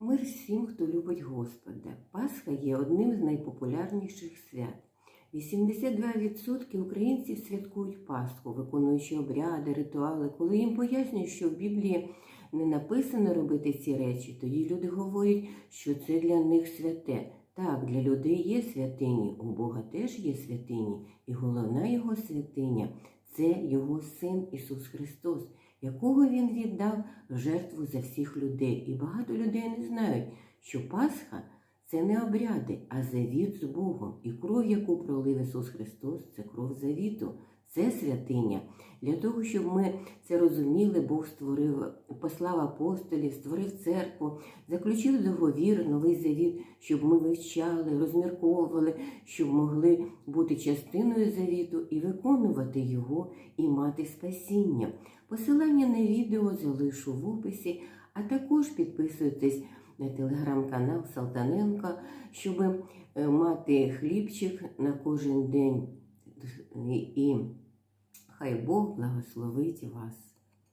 Мир всім, хто любить Господа. Пасха є одним з найпопулярніших свят. 82% українців святкують Пасху, виконуючи обряди, ритуали. Коли їм пояснюють, що в Біблії не написано робити ці речі, тоді люди говорять, що це для них святе. Так, для людей є святині, у Бога теж є святині, і головна його святиня це його син Ісус Христос, якого Він віддав жертву за всіх людей. І багато людей не знають, що Пасха це не обряди, а завіт з Богом. І кров, яку пролив Ісус Христос, це кров завіту, це святиня. Для того, щоб ми це розуміли, Бог створив, послав апостолів, створив церкву, заключив договір, новий завіт, щоб ми вивчали, розмірковували, щоб могли бути частиною завіту і виконувати його і мати спасіння. Посилання на відео залишу в описі, а також підписуйтесь телеграм-канал Салтаненко, щоб е, мати хлібчик на кожен день. І хай Бог благословить вас.